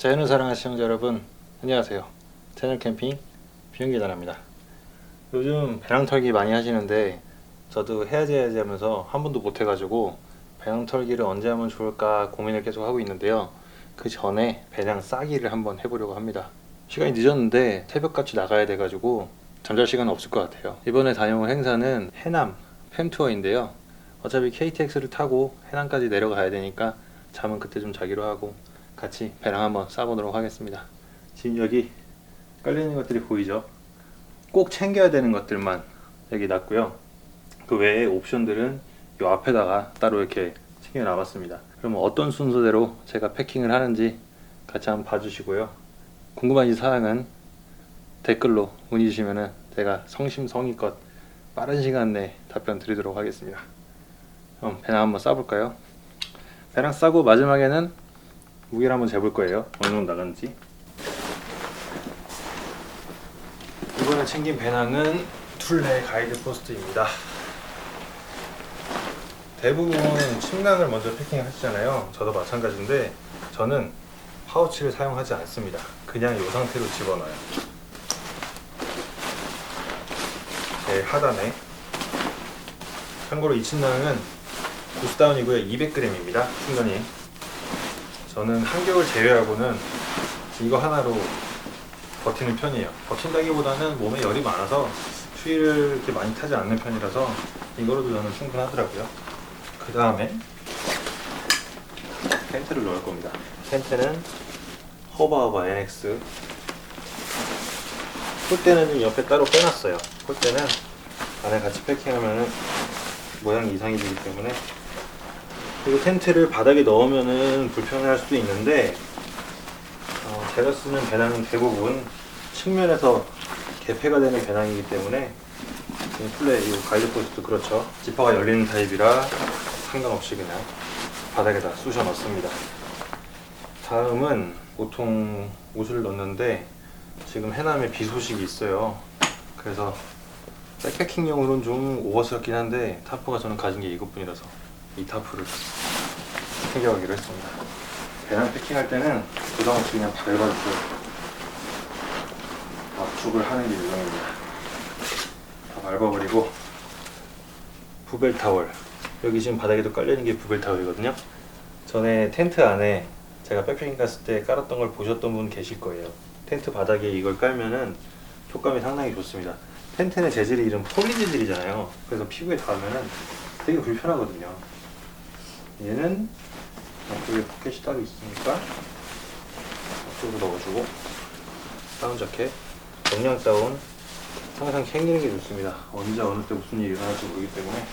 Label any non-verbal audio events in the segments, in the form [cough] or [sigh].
자연을 사랑하는 시청자 여러분 안녕하세요. 채널 캠핑 비행기 단합니다. 요즘 배낭 털기 많이 하시는데 저도 해야지 해야지 하면서 한 번도 못 해가지고 배낭 털기를 언제 하면 좋을까 고민을 계속 하고 있는데요. 그 전에 배낭 싸기를 한번 해보려고 합니다. 시간이 늦었는데 새벽같이 나가야 돼가지고 잠잘 시간은 없을 것 같아요. 이번에 다녀온 행사는 해남 팸투어인데요. 어차피 KTX를 타고 해남까지 내려가야 되니까 잠은 그때 좀 자기로 하고 같이 배낭 한번 싸보도록 하겠습니다. 지금 여기 깔려있는 것들이 보이죠? 꼭 챙겨야 되는 것들만 여기 놨고요. 그 외에 옵션들은 이 앞에다가 따로 이렇게 챙겨 놔봤습니다. 그러면 어떤 순서대로 제가 패킹을 하는지 같이 한번 봐주시고요. 궁금하신 사항은 댓글로 문의 주시면은 제가 성심성의껏 빠른 시간 내에 답변 드리도록 하겠습니다. 그럼 배낭 한번 싸볼까요? 배낭 싸고 마지막에는 무게를 한번 재볼 거예요. 어느 정도 나갔는지. 이번에 챙긴 배낭은 툴레 가이드 포스트입니다. 대부분 침낭을 먼저 패킹 하시잖아요. 저도 마찬가지인데 저는 파우치를 사용하지 않습니다. 그냥 이 상태로 집어넣어요. 제 하단에 참고로 이 침낭은 구스다운이고요. 200g입니다. 충전이. 저는 한겨울 제외하고는 이거 하나로 버티는 편이에요. 버틴다기보다는 몸에 열이 많아서 추위를 이렇게 많이 타지 않는 편이라서 이거로도 저는 충분하더라고요. 그 다음에 텐트를 넣을 겁니다. 텐트는 허바허바 NX 폴대는 옆에 따로 빼놨어요. 폴대는 안에 같이 패킹하면은 모양이 이상해지기 때문에 그리고 텐트를 바닥에 넣으면은 불편할 수도 있는데 어, 제가 쓰는 배낭은 대부분 측면에서 개폐가 되는 배낭이기 때문에 이 플레이 이 가이드 포스트도 그렇죠. 지퍼가 열리는 타입이라 상관없이 그냥 바닥에다 쑤셔 넣습니다. 다음은 보통 옷을 넣는데 지금 해남에 비 소식이 있어요. 그래서 백패킹용으로는 좀 오버스럽긴 한데 타프가 저는 가진 게 이것뿐이라서 이 타프를 챙겨가기로 했습니다. 배낭 패킹할 때는 부담 없이 그냥 밟아주고 압축을 하는 게 유형입니다. 다 밟아버리고 부벨 타월 여기 지금 바닥에도 깔려있는 게 부벨 타월이거든요. 전에 텐트 안에 제가 백패킹 갔을 때 깔았던 걸 보셨던 분 계실 거예요. 텐트 바닥에 이걸 깔면은 효과이 상당히 좋습니다. 텐트의 재질이 이런 폴리 재질이잖아요. 그래서 피부에 닿으면은 되게 불편하거든요. 얘는 앞쪽에 포켓이 따로 있으니까 앞쪽으로 넣어주고 다운 자켓, 영양 다운 항상 챙기는 게 좋습니다. 언제 어느 때 무슨 일이 일어날지 모르기 때문에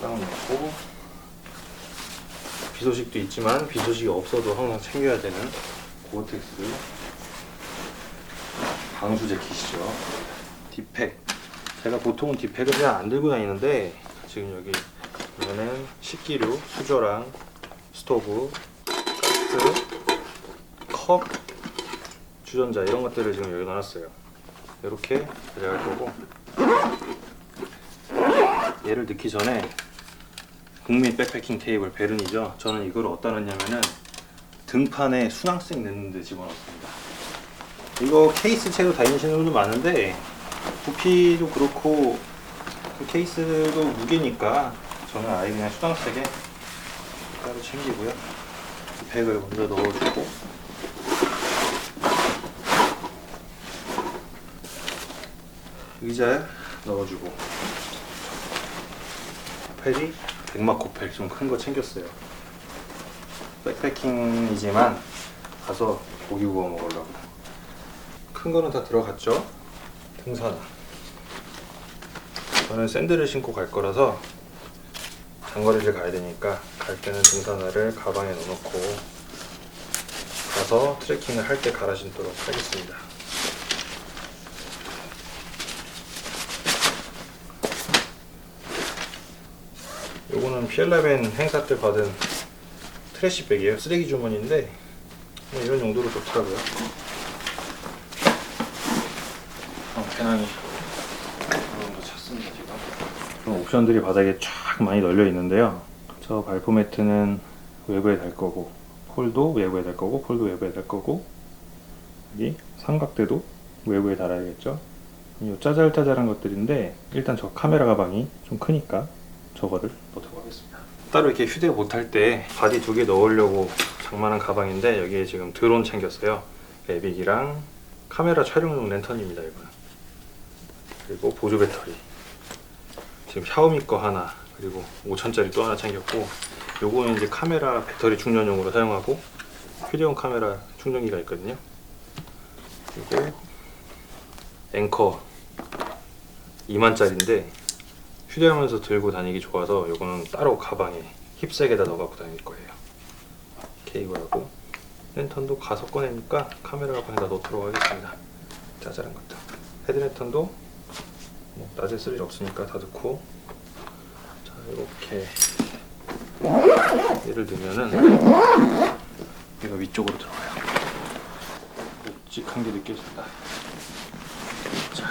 다운 넣고 비 소식도 있지만 비 소식이 없어도 항상 챙겨야 되는 고어텍스 방수 재킷이죠. 디팩. 제가 보통은 디팩을 잘 안 들고 다니는데 지금 여기 이거는 식기류, 수저랑 스토브, 가스, 컵, 주전자 이런 것들을 지금 여기 넣어놨어요. 이렇게 가져갈 거고 얘를 넣기 전에 국민 백패킹 테이블 베른이죠. 저는 이걸 어디다 넣냐면은 등판에 순항색 넣는 데 집어넣습니다. 이거 케이스 채로 다니시는 분도 많은데 부피도 그렇고 그 케이스도 무게니까 저는 아예 그냥 수당색에 따로 챙기고요. 백을 먼저 넣어주고 의자에 넣어주고 펠이 백마코 펠 좀 큰 거 챙겼어요. 백패킹이지만 가서 고기 구워 먹으려고. 큰 거는 다 들어갔죠. 등산. 저는 샌들을 신고 갈 거라서 장거리를 가야 되니까 갈 때는 등산화를 가방에 넣어놓고 가서 트레킹을 할 때 갈아 신도록 하겠습니다. 요거는 피엘라벤 행사 때 받은 트래시백이에요. 쓰레기 주머니인데 뭐 이런 용도로 좋더라고요. 어, 배낭이 어느 정도 찼습니다 지금. 그럼 옵션들이 바닥에 쫙 많이 널려 있는데요. 저 발포 매트는 외부에 달 거고 폴도 외부에 달 거고 폴도 외부에 달 거고 여기 삼각대도 외부에 달아야겠죠. 이 짜잘짜잘한 것들인데 일단 저 카메라 가방이 좀 크니까 저거를 넣도록 하겠습니다. 따로 이렇게 휴대 못할 때 바디 두 개 넣으려고 장만한 가방인데 여기에 지금 드론 챙겼어요. 에빅이랑 카메라 촬영용 랜턴입니다 이거는. 그리고 보조 배터리. 지금 샤오미 거 하나 그리고 5천짜리 또 하나 챙겼고 요거는 이제 카메라 배터리 충전용으로 사용하고 휴대용 카메라 충전기가 있거든요. 그리고 앵커 2만짜리인데 휴대하면서 들고 다니기 좋아서 요거는 따로 가방에 힙색에다 넣어 갖고 다닐 거예요. 케이블하고 랜턴도 가서 꺼내니까 카메라 가방에다 넣도록 하겠습니다. 짜잘한 것들. 헤드랜턴도 뭐 낮에 쓸 일 없으니까 다 넣고 자 이렇게 얘를 넣으면은 얘가 위쪽으로 들어가요. 묵직한 게 느껴진다. 자,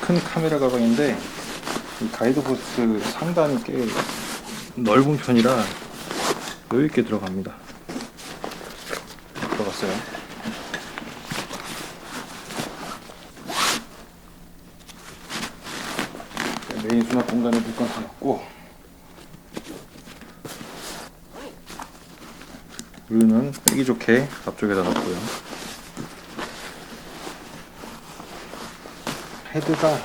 큰 카메라 가방인데 이 가이드 보스 상단이 꽤 넓은 편이라 여유 있게 들어갑니다. 들어갔어요. 메인 수납 공간에 물건 다 넣고 우유는 빼기 좋게 앞쪽에다 넣고요. 헤드가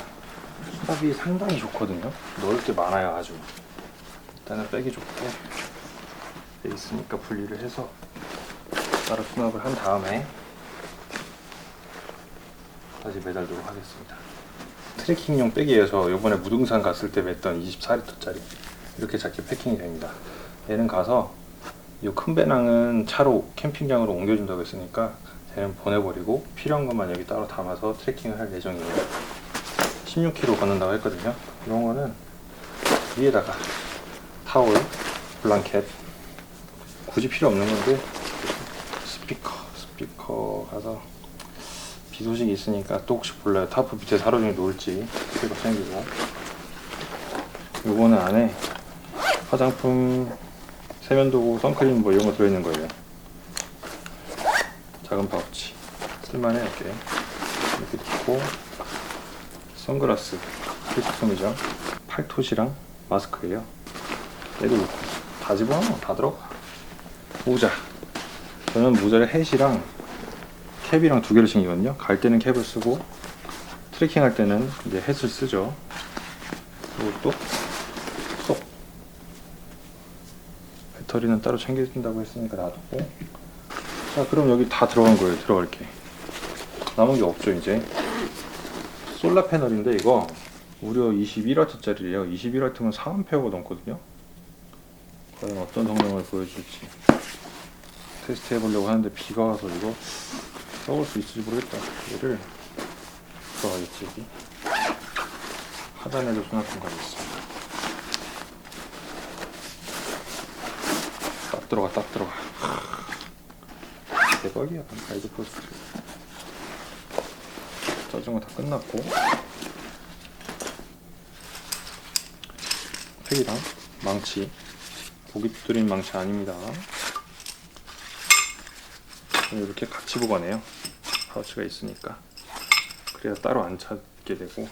수납이 상당히 좋거든요. 넣을 게 많아요, 아주. 일단은 빼기 좋게 돼 있으니까 분리를 해서 따로 수납을 한 다음에 다시 매달도록 하겠습니다. 트레킹용 백이어서 이번에 무등산 갔을 때 맸던 24리터짜리 이렇게 작게 패킹이 됩니다. 얘는 가서 이 큰 배낭은 차로 캠핑장으로 옮겨준다고 했으니까 쟤는 보내버리고 필요한 것만 여기 따로 담아서 트레킹을 할 예정이에요. 16km 걷는다고 했거든요. 이런 거는 위에다가 타올, 블랑켓 굳이 필요 없는 건데 스피커, 스피커 가서 비 소식이 있으니까 또 혹시 몰라요. 타프 밑에 종일 놓을지 스피커 챙기고 요거는 안에 화장품, 세면도구, 선크림 뭐 이런 거 들어있는 거예요. 작은 파우치 쓸만해 이렇게 이렇게 넣고 선글라스 필수품이죠. 팔토시랑 마스크예요. 얘도 넣고 다 집어넣어 다 들어가. 모자 저는 모자를 햇이랑 캡이랑 두 개를 챙기거든요. 갈 때는 캡을 쓰고 트레킹 할 때는 이제 햇을 쓰죠. 이것도 쏙 배터리는 따로 챙겨준다고 했으니까 놔두고 자 그럼 여기 다 들어간 거예요. 들어갈 게 남은 게 없죠 이제 솔라 패널인데 이거 무려 21W짜리예요. 21W면 4A가 넘거든요. 과연 어떤 성능을 보여줄지 테스트 해보려고 하는데 비가 와서 이거 써볼 수 있을지 모르겠다. 얘를 들어가겠지 여기 하단에도 수납 공간이 있습니다. 딱 들어가 딱 들어가. 대박이야 가이드 포스트. 자전거 다 끝났고 팩이랑 망치 두드린 망치 아닙니다 이렇게 같이 보관해요. 파우치가 있으니까. 그래야 따로 안 찾게 되고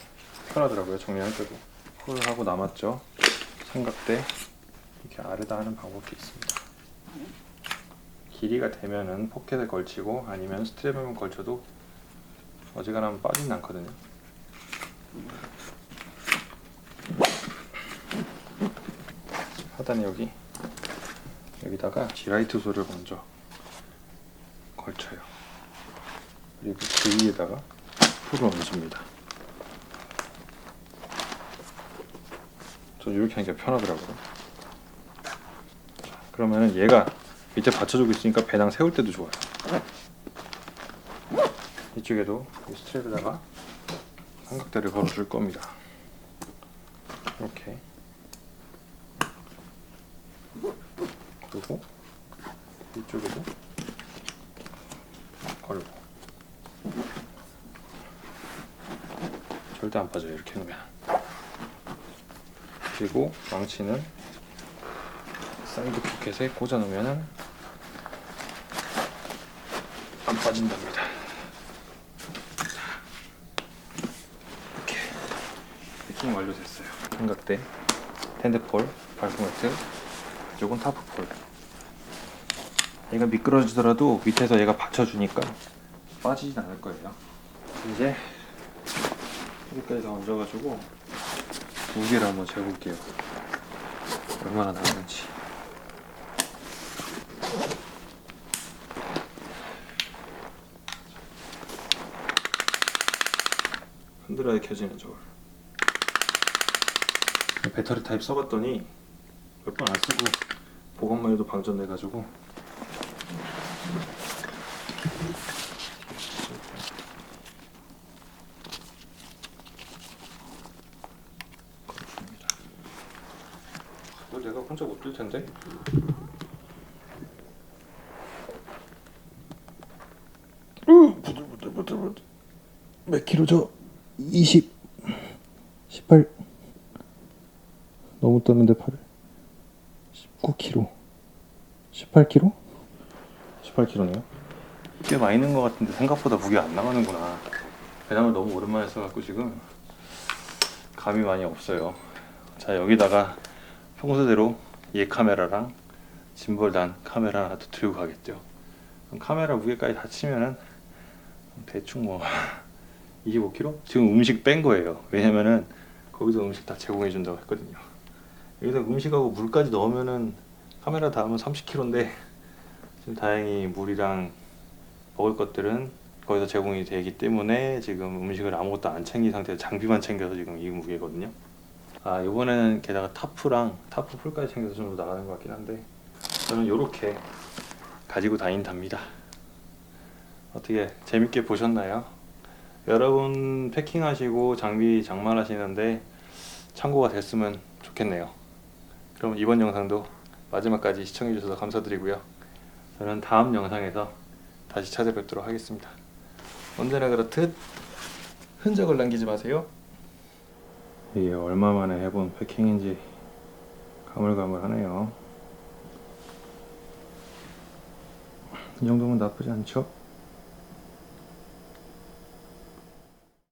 편하더라고요 정리할 때도. 홀하고 남았죠? 삼각대 이렇게 아래다 하는 방법이 있습니다. 길이가 되면은 포켓에 걸치고 아니면 스트랩에 걸쳐도 어지간하면 빠지진 않거든요. 하단에 여기. 여기다가 지라이트 소를 먼저 걸쳐요. 그리고 그 위에다가 풀을 얹습니다. 저 이렇게 하니까 편하더라고요. 자, 그러면은 얘가 밑에 받쳐주고 있으니까 배낭 세울 때도 좋아요. 이쪽에도 이 스트랩에다가 삼각대를 걸어줄 겁니다. 이렇게 그리고 이쪽에도 걸고 절대 안 빠져요 이렇게 놓으면 그리고 망치는 사이드 포켓에 꽂아 놓으면은 안 빠진답니다. 이렇게 패킹 완료됐어요. 삼각대, 텐드폴, 발포 매트, 이건 타프폴. 얘가 미끄러지더라도 밑에서 얘가 받쳐주니까 빠지진 않을 거예요. 이제 여기까지 다 얹어가지고 무게를 한번 재볼게요. 얼마나 나오는지. 흔들어야 켜지는 저걸. 배터리 타입 써봤더니 몇 번 안 쓰고 보관만 해도 방전돼가지고. 이거 내가 혼자 못 들 텐데. 으, 부들부들 부들부들. 몇 킬로죠? 20 18 너무 떠는데 팔을 19kg 18kg? 18kg네요 꽤 많이 넣은 것 같은데 생각보다 무게 안 나가는구나 배낭을 너무 오랜만에 써갖고 지금 감이 많이 없어요 자 여기다가 평소대로 얘 카메라랑 짐벌단 카메라 하나 더 들고 가겠죠 그럼 카메라 무게까지 다 치면은 대충 뭐 [laughs] 25kg? 지금 음식 뺀 거예요. 왜냐면은 거기서 음식 다 제공해 준다고 했거든요. 여기다 음식하고 물까지 넣으면은 카메라 다 하면 30kg인데 지금 다행히 물이랑 먹을 것들은 거기서 제공이 되기 때문에 지금 음식을 아무것도 안 챙긴 상태에서 장비만 챙겨서 지금 이 무게거든요. 아 이번에는 게다가 타프랑 타프 풀까지 챙겨서 좀더 나가는 것 같긴 한데 저는 이렇게 가지고 다닌답니다. 어떻게 재밌게 보셨나요? 여러분 패킹하시고 장비 장만하시는데 참고가 됐으면 좋겠네요. 그럼 이번 영상도 마지막까지 시청해주셔서 감사드리고요. 저는 다음 영상에서 다시 찾아뵙도록 하겠습니다. 언제나 그렇듯 흔적을 남기지 마세요. 이게 얼마 만에 해본 패킹인지 가물가물하네요. 이 정도면 나쁘지 않죠?